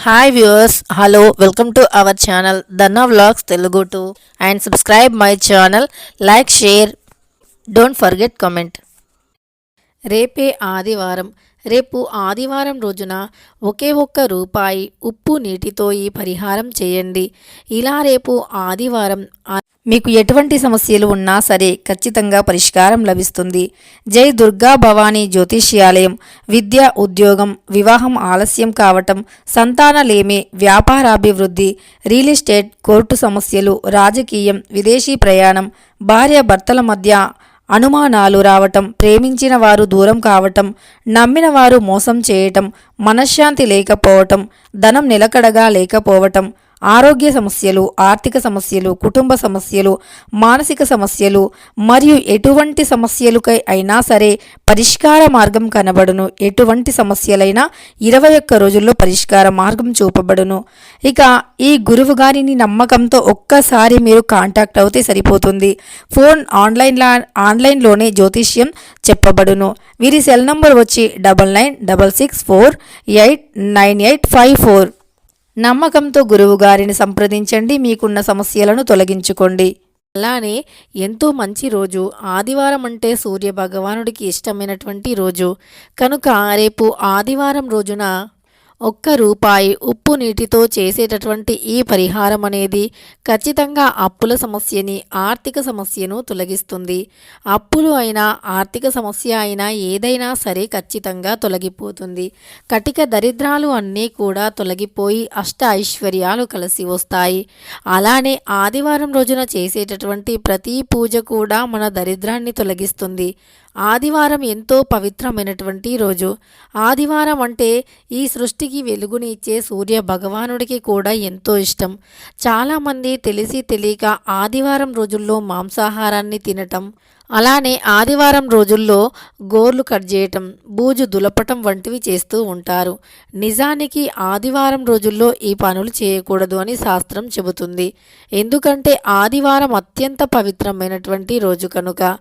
Hi viewers hello welcome to our channel Danna vlogs Telugu to and subscribe my channel like share don't forget comment రేపే ఆదివారం. రేపు ఆదివారం రోజున ఒకే ఒక్క రూపాయి ఉప్పు నీటితో ఈ పరిహారం చేయండి. ఇలా రేపు ఆదివారం ఆ- మీకు ఎటువంటి సమస్యలు ఉన్నా సరే ఖచ్చితంగా పరిష్కారం లభిస్తుంది. జై దుర్గా భవానీ జ్యోతిష్యాలయం. విద్య ఉద్యోగం వివాహం ఆలస్యం కావటం సంతానలేమి వ్యాపారాభివృద్ధి రియల్ ఎస్టేట్ కోర్టు సమస్యలు రాజకీయం విదేశీ ప్రయాణం భార్య భర్తల మధ్య అనుమానాలు రావటం ప్రేమించిన వారు దూరం కావటం నమ్మిన వారు మోసం చేయటం మనశ్శాంతి లేకపోవటం ధనం నిలకడగా లేకపోవటం ఆరోగ్య సమస్యలు ఆర్థిక సమస్యలు కుటుంబ సమస్యలు మానసిక సమస్యలు మరియు ఎటువంటి సమస్యలకై అయినా సరే పరిష్కార మార్గం కనబడును. ఎటువంటి సమస్యలైనా ఇరవై ఒక్క రోజుల్లో పరిష్కార మార్గం చూపబడును. ఇక ఈ గురువు గారిని నమ్మకంతో ఒక్కసారి మీరు కాంటాక్ట్ అవుతే సరిపోతుంది. ఫోన్ ఆన్లైన్లా ఆన్లైన్లోనే జ్యోతిష్యం చెప్పబడును. వీరి సెల్ నంబర్ వచ్చి double nine double six four eight nine eight five four. నమ్మకంతో గురువు గారిని సంప్రదించండి మీకున్న సమస్యలను తొలగించుకోండి. అలానే ఎంతో మంచి రోజు. ఆదివారం అంటే సూర్య భగవానుడికి ఇష్టమైనటువంటి రోజు. కనుక రేపు ఆదివారం రోజున ఒక్క రూపాయి ఉప్పు నీటితో చేసేటటువంటి ఈ పరిహారం అనేది ఖచ్చితంగా అప్పుల సమస్యని ఆర్థిక సమస్యను తొలగిస్తుంది. అప్పులు అయినా ఆర్థిక సమస్య అయినా ఏదైనా సరే ఖచ్చితంగా తొలగిపోతుంది. కటిక దరిద్రాలు అన్నీ కూడా తొలగిపోయి అష్ట ఐశ్వర్యాలు కలిసి వస్తాయి. అలానే ఆదివారం రోజున చేసేటటువంటి ప్రతి పూజ కూడా మన దరిద్రాన్ని తొలగిస్తుంది. ఆదివారం ఎంతో పవిత్రమైనటువంటి రోజు. ఆదివారం అంటే ఈ సృష్టి వెలుగుని వెలుగునిచ్చే సూర్య భగవానుడికి కూడా ఎంతో ఇష్టం. చాలామంది తెలిసి తెలియక ఆదివారం రోజుల్లో మాంసాహారాన్ని తినటం అలానే ఆదివారం రోజుల్లో గోర్లు కట్ చేయటం బూజు దులపటం వంటివి చేస్తూ ఉంటారు. నిజానికి ఆదివారం రోజుల్లో ఈ పనులు చేయకూడదు అని శాస్త్రం చెబుతుంది. ఎందుకంటే ఆదివారం అత్యంత పవిత్రమైనటువంటి రోజు కనుక.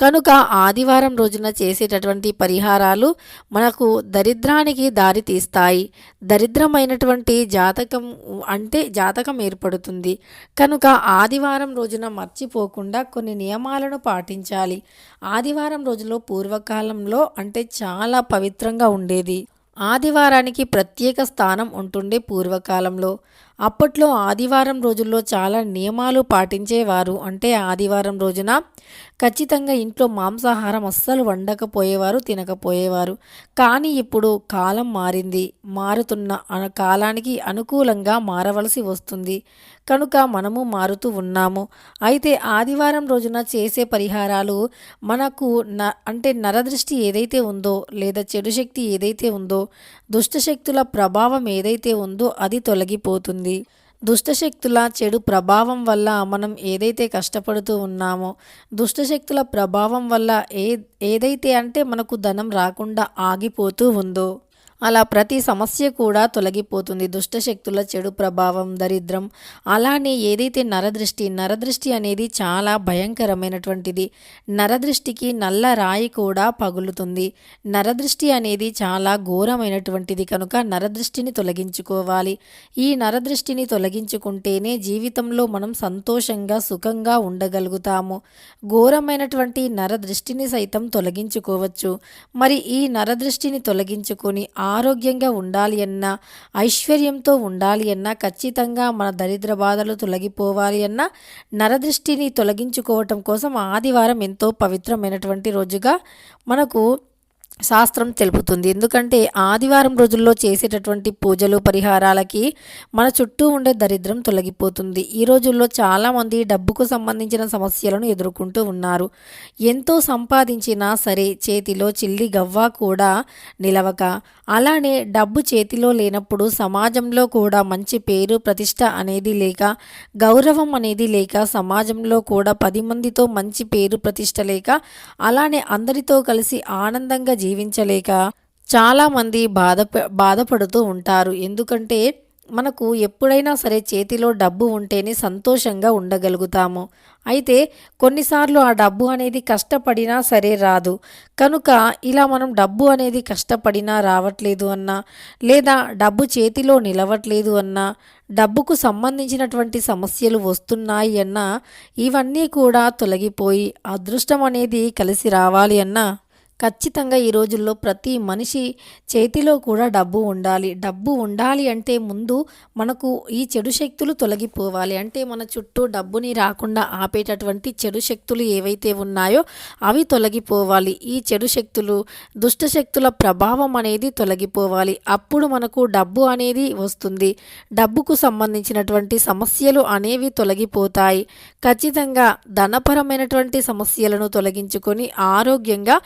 కనుక ఆదివారం రోజున చేసేటటువంటి పరిహారాలు మనకు దరిద్రానికి దారి తీస్తాయి. దరిద్రమైనటువంటి జాతకం అంటే జాతకం ఏర్పడుతుంది. కనుక ఆదివారం రోజున మర్చిపోకుండా కొన్ని నియమాలను పాటించాలి. ఆదివారం రోజులో పూర్వకాలంలో అంటే చాలా పవిత్రంగా ఉండేది. ఆదివారానికి ప్రత్యేక స్థానం ఉంటుండే పూర్వకాలంలో. అప్పట్లో ఆదివారం రోజుల్లో చాలా నియమాలు పాటించేవారు. అంటే ఆదివారం రోజున ఖచ్చితంగా ఇంట్లో మాంసాహారం అస్సలు వండకపోయేవారు తినకపోయేవారు. కానీ ఇప్పుడు కాలం మారింది. మారుతున్న కాలానికి అనుకూలంగా మారవలసి వస్తుంది. కనుక మనము మారుతూ ఉన్నాము. అయితే ఆదివారం రోజున చేసే పరిహారాలు మనకు న అంటే నరదృష్టి ఏదైతే ఉందో లేదా చెడు శక్తి ఏదైతే ఉందో దుష్టశక్తుల ప్రభావం ఏదైతే ఉందో అది తొలగిపోతుంది. దుష్టశక్తుల చెడు ప్రభావం వల్ల మనం ఏదైతే కష్టపడుతూ ఉన్నామో దుష్టశక్తుల ప్రభావం వల్ల ఏ ఏదైతే అంటే మనకు ధనం రాకుండా ఆగిపోతూ ఉందో అలా ప్రతి సమస్య కూడా తొలగిపోతుంది. దుష్టశక్తుల చెడు ప్రభావం దరిద్రం. అలానే ఏదైతే నరదృష్టి నరదృష్టి అనేది చాలా భయంకరమైనటువంటిది. నరదృష్టికి నల్ల రాయి కూడా పగులుతుంది. నరదృష్టి అనేది చాలా ఘోరమైనటువంటిది. కనుక నరదృష్టిని తొలగించుకోవాలి. ఈ నరదృష్టిని తొలగించుకుంటేనే జీవితంలో మనం సంతోషంగా సుఖంగా ఉండగలుగుతాము. ఘోరమైనటువంటి నరదృష్టిని సైతం తొలగించుకోవచ్చు. మరి ఈ నరదృష్టిని తొలగించుకొని ఆరోగ్యంగా ఉండాలి అన్నా ఐశ్వర్యంతో ఉండాలి అన్నా ఖచ్చితంగా మన దరిద్ర బాధలు తొలగిపోవాలి అన్నా నరదృష్టిని తొలగించుకోవటం కోసం ఆదివారం ఎంతో పవిత్రమైనటువంటి రోజుగా మనకు శాస్త్రం తెలుపుతుంది. ఎందుకంటే ఆదివారం రోజుల్లో చేసేటటువంటి పూజలు పరిహారాలకి మన చుట్టూ ఉండే దరిద్రం తొలగిపోతుంది. ఈ రోజుల్లో చాలామంది డబ్బుకు సంబంధించిన సమస్యలను ఎదుర్కొంటూ ఉన్నారు. ఎంతో సంపాదించినా సరే చేతిలో చిల్లి గవ్వ కూడా నిలవక అలానే డబ్బు చేతిలో లేనప్పుడు సమాజంలో కూడా మంచి పేరు ప్రతిష్ట అనేది లేక గౌరవం అనేది లేక సమాజంలో కూడా పది మందితో మంచి పేరు ప్రతిష్ట లేక అలానే అందరితో కలిసి ఆనందంగా జీవించలేక చాలామంది బాధ బాధపడుతూ ఉంటారు. ఎందుకంటే మనకు ఎప్పుడైనా సరే చేతిలో డబ్బు ఉంటేనే సంతోషంగా ఉండగలుగుతాము. అయితే కొన్నిసార్లు ఆ డబ్బు అనేది కష్టపడినా సరే రాదు. కనుక ఇలా మనం డబ్బు అనేది కష్టపడినా రావట్లేదు అన్నా లేదా డబ్బు చేతిలో నిలవట్లేదు అన్నా డబ్బుకు సంబంధించినటువంటి సమస్యలు వస్తున్నాయి అన్నా ఇవన్నీ కూడా తొలగిపోయి అదృష్టం అనేది కలిసి రావాలి అన్నా ఖచ్చితంగా ఈ రోజుల్లో ప్రతి మనిషి చేతిలో కూడా డబ్బు ఉండాలి. డబ్బు ఉండాలి అంటే ముందు మనకు ఈ చెడు శక్తులు తొలగిపోవాలి. అంటే మన చుట్టూ డబ్బుని రాకుండా ఆపేటటువంటి చెడు శక్తులు ఏవైతే ఉన్నాయో అవి తొలగిపోవాలి. ఈ చెడు శక్తులు దుష్ట శక్తుల ప్రభావం అనేది తొలగిపోవాలి. అప్పుడు మనకు డబ్బు అనేది వస్తుంది. డబ్బుకు సంబంధించినటువంటి సమస్యలు అనేవి తొలగిపోతాయి. ఖచ్చితంగా ధనపరమైనటువంటి సమస్యలను తొలగించుకొని ఆరోగ్యంగా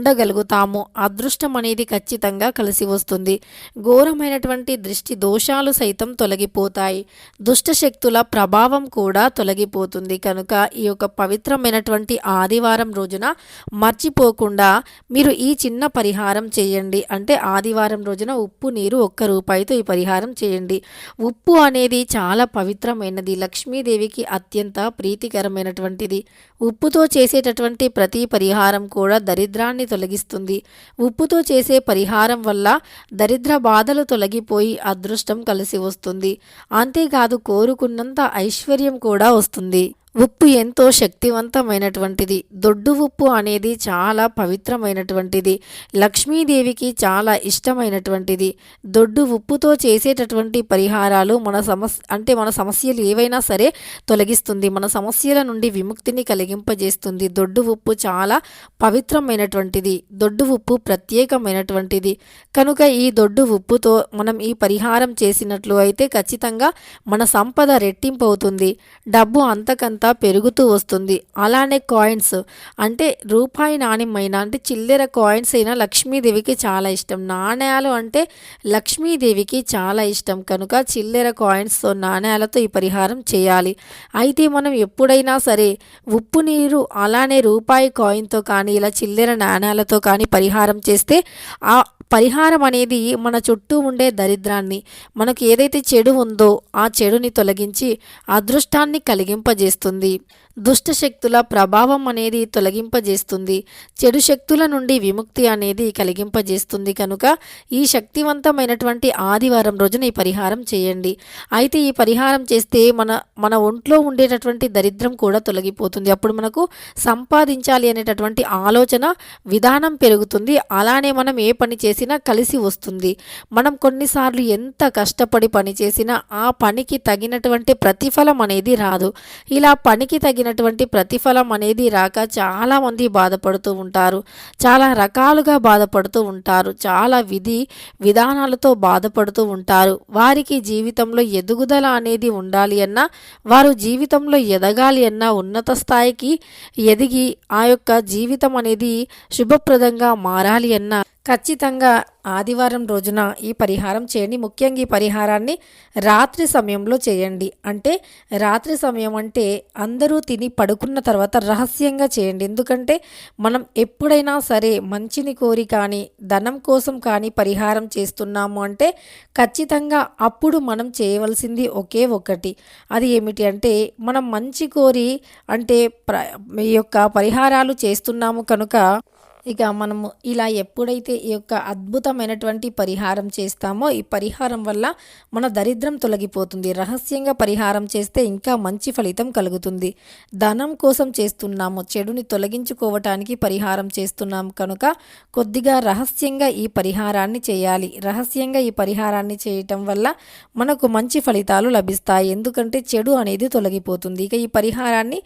ఉండగలుగుతాము. అదృష్టం అనేది ఖచ్చితంగా కలిసి వస్తుంది. ఘోరమైనటువంటి దృష్టి దోషాలు సైతం తొలగిపోతాయి. దుష్ట శక్తుల ప్రభావం కూడా తొలగిపోతుంది. కనుక ఈ యొక్క పవిత్రమైనటువంటి ఆదివారం రోజున మర్చిపోకుండా మీరు ఈ చిన్న పరిహారం చేయండి. అంటే ఆదివారం రోజున ఉప్పు నీరు ఒక్క రూపాయితో ఈ పరిహారం చేయండి. ఉప్పు అనేది చాలా పవిత్రమైనది. లక్ష్మీదేవికి అత్యంత ప్రీతికరమైనటువంటిది. ఉప్పుతో చేసేటటువంటి ప్రతి పరిహారం కూడా దరిద్రాన్ని తొలగిస్తుంది. ఉప్పుతో చేసే పరిహారం వల్ల దరిద్ర బాధలు తొలగిపోయి అదృష్టం కలిసి వస్తుంది. అంతేకాదు కోరుకున్నంత ఐశ్వర్యం కూడా వస్తుంది. ఉప్పు ఎంతో శక్తివంతమైనటువంటిది. దొడ్డు ఉప్పు అనేది చాలా పవిత్రమైనటువంటిది. లక్ష్మీదేవికి చాలా ఇష్టమైనటువంటిది. దొడ్డు ఉప్పుతో చేసేటటువంటి పరిహారాలు మన సమస్య అంటే మన సమస్యలు ఏవైనా సరే తొలగిస్తుంది. మన సమస్యల నుండి విముక్తిని కలిగింపజేస్తుంది. దొడ్డు ఉప్పు చాలా పవిత్రమైనటువంటిది. దొడ్డు ఉప్పు ప్రత్యేకమైనటువంటిది. కనుక ఈ దొడ్డు ఉప్పుతో మనం ఈ పరిహారం చేసినట్లు అయితే ఖచ్చితంగా మన సంపద రెట్టింపు అవుతుంది. డబ్బు అంతకంత అంతా పెరుగుతూ వస్తుంది. అలానే కాయిన్స్. అంటే రూపాయి నాణ్యమైన అంటే చిల్లర కాయిన్స్ అయినా లక్ష్మీదేవికి చాలా ఇష్టం. నాణ్యాలు అంటే లక్ష్మీదేవికి చాలా ఇష్టం. కనుక చిల్లర కాయిన్స్తో నాణ్యాలతో ఈ పరిహారం చేయాలి. అయితే మనం ఎప్పుడైనా సరే ఉప్పు నీరు అలానే రూపాయి కాయిన్తో కానీ ఇలా చిల్లర నాణ్యాలతో కానీ పరిహారం చేస్తే ఆ పరిహారం అనేది మన చుట్టూ ఉండే దరిద్రాన్ని మనకు ఏదైతే చెడు ఉందో ఆ చెడుని తొలగించి అదృష్టాన్ని కలిగింపజేస్తుంది. దుష్ట శక్తుల ప్రభావం అనేది తొలగింపజేస్తుంది. చెడు శక్తుల నుండి విముక్తి అనేది కలిగింపజేస్తుంది కనుక ఈ శక్తివంతమైనటువంటి ఆదివారం రోజున ఈ పరిహారం చేయండి. అయితే ఈ పరిహారం చేస్తే మన మన ఒంట్లో ఉండేటటువంటి దరిద్రం కూడా తొలగిపోతుంది. అప్పుడు మనకు సంపాదించాలి అనేటటువంటి ఆలోచన విధానం పెరుగుతుంది. అలానే మనం ఏ పని చేసినా కలిసి వస్తుంది. మనం కొన్నిసార్లు ఎంత కష్టపడి పని చేసినా ఆ పనికి తగినటువంటి ప్రతిఫలం అనేది రాదు. ఇలా పనికి తగినటువంటి ప్రతిఫలం అనేది రాక చాలామంది బాధపడుతూ ఉంటారు. చాలా రకాలుగా బాధపడుతూ ఉంటారు. చాలా విధి విధానాలతో బాధపడుతూ ఉంటారు. వారికి జీవితంలో ఎదుగుదల అనేది ఉండాలి అన్నా వారు జీవితంలో ఎదగాలి అన్నా ఉన్నత స్థాయికి ఎదిగి ఆ యొక్క జీవితం అనేది శుభప్రదంగా మారాలి అన్నా ఖచ్చితంగా ఆదివారం రోజున ఈ పరిహారం చేయండి. ముఖ్యంగా ఈ పరిహారాన్ని రాత్రి సమయంలో చేయండి. అంటే రాత్రి సమయం అంటే అందరూ తిని పడుకున్న తర్వాత రహస్యంగా చేయండి. ఎందుకంటే మనం ఎప్పుడైనా సరే మంచిని కోరి కానీ ధనం కోసం కానీ పరిహారం చేస్తున్నాము అంటే ఖచ్చితంగా అప్పుడు మనం చేయవలసింది ఒకే ఒకటి. అది ఏమిటి అంటే మనం మంచి కోరి అంటే ప్ర ఈ యొక్క పరిహారాలు చేస్తున్నాము కనుక ఇక మనము ఇలా ఎప్పుడైతే ఈ యొక్క అద్భుతమైనటువంటి పరిహారం చేస్తామో ఈ పరిహారం వల్ల మన దరిద్రం తొలగిపోతుంది. రహస్యంగా పరిహారం చేస్తే ఇంకా మంచి ఫలితం కలుగుతుంది. ధనం కోసం చేస్తున్నాము చెడుని తొలగించుకోవటానికి పరిహారం చేస్తున్నాం కనుక కొద్దిగా రహస్యంగా ఈ పరిహారాన్ని చేయాలి. రహస్యంగా ఈ పరిహారాన్ని చేయటం వల్ల మనకు మంచి ఫలితాలు లభిస్తాయి. ఎందుకంటే చెడు అనేది తొలగిపోతుంది. ఇక ఈ పరిహారాన్ని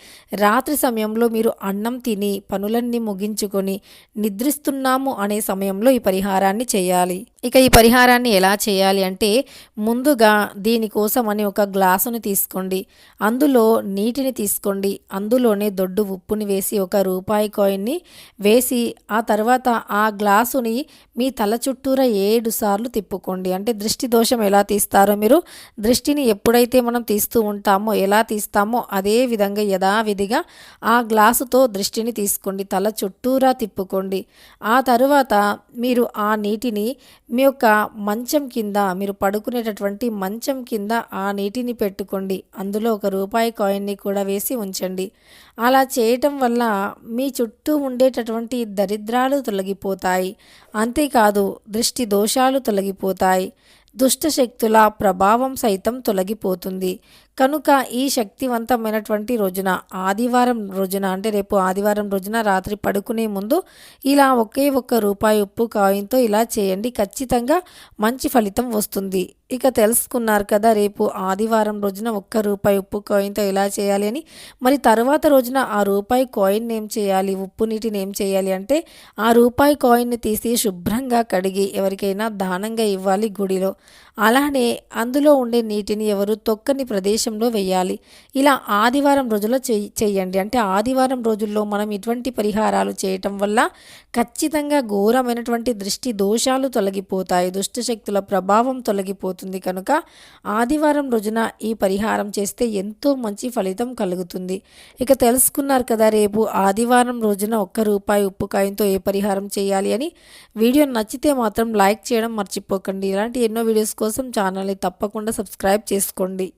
రాత్రి సమయంలో మీరు అన్నం తిని పనులన్నీ ముగించుకొని నిద్రిస్తున్నాము అనే సమయంలో ఈ పరిహారాన్ని చేయాలి. ఇక ఈ పరిహారాన్ని ఎలా చేయాలి అంటే ముందుగా దీనికోసం అని ఒక గ్లాసుని తీసుకోండి. అందులో నీటిని తీసుకోండి. అందులోనే దొడ్డు ఉప్పుని వేసి ఒక రూపాయి కాయిన్ని వేసి ఆ తర్వాత ఆ గ్లాసుని మీ తల చుట్టూరా ఏడు సార్లు తిప్పుకోండి. అంటే దృష్టి దోషం ఎలా తీస్తారో మీరు దృష్టిని ఎప్పుడైతే మనం తీస్తూ ఉంటామో ఎలా తీస్తామో అదే విధంగా యథావిధిగా ఆ గ్లాసుతో దృష్టిని తీసుకోండి. తల చుట్టూరా తిప్పుకోండి. పెట్టుకోండి ఆ తరువాత మీరు ఆ నీటిని మీ యొక్క మంచం కింద మీరు పడుకునేటటువంటి మంచం కింద ఆ నీటిని పెట్టుకోండి. అందులో ఒక రూపాయి కాయిన్ని కూడా వేసి ఉంచండి. అలా చేయటం వల్ల మీ చుట్టూ ఉండేటటువంటి దరిద్రాలు తొలగిపోతాయి. అంతేకాదు దృష్టి దోషాలు తొలగిపోతాయి. దుష్ట శక్తుల ప్రభావం సైతం తొలగిపోతుంది. కనుక ఈ శక్తివంతమైనటువంటి రోజున ఆదివారం రోజున అంటే రేపు ఆదివారం రోజున రాత్రి పడుకునే ముందు ఇలా ఒకే ఒక్క రూపాయి ఉప్పు కాయంతో ఇలా చేయండి. ఖచ్చితంగా మంచి ఫలితం వస్తుంది. ఇక తెలుసుకున్నారు కదా రేపు ఆదివారం రోజున ఒక్క రూపాయి ఉప్పు కాయిన్తో ఇలా చేయాలి అని. మరి తర్వాత రోజున ఆ రూపాయి కాయిన్ ఏం చేయాలి? ఉప్పు నీటిని ఏం చేయాలి అంటే ఆ రూపాయి కాయిన్ని తీసి శుభ్రంగా కడిగి ఎవరికైనా దానంగా ఇవ్వాలి గుడిలో. అలానే అందులో ఉండే నీటిని ఎవరు తొక్కని ప్రదేశంలో వేయాలి. ఇలా ఆదివారం రోజుల్లో చేయండి. అంటే ఆదివారం రోజుల్లో మనం ఇటువంటి పరిహారాలు చేయటం వల్ల ఖచ్చితంగా ఘోరమైనటువంటి దృష్టి దోషాలు తొలగిపోతాయి దుష్టశక్తుల ప్రభావం తొలగిపోతుంది కనుక ఆదివారం రోజున ఈ పరిహారం చేస్తే ఎంతో మంచి ఫలితం కలుగుతుంది. ఇక తెలుసుకున్నారు కదా రేపు ఆదివారం రోజున ఒక్క రూపాయి ఉప్పు కాయంతో ఏ పరిహారం చేయాలి అని. వీడియో నచ్చితే మాత్రం లైక్ చేయడం మర్చిపోకండి. ఇలాంటి ఎన్నో వీడియోస్ కోసం ఛానల్ని తప్పకుండా సబ్స్క్రైబ్ చేసుకోండి.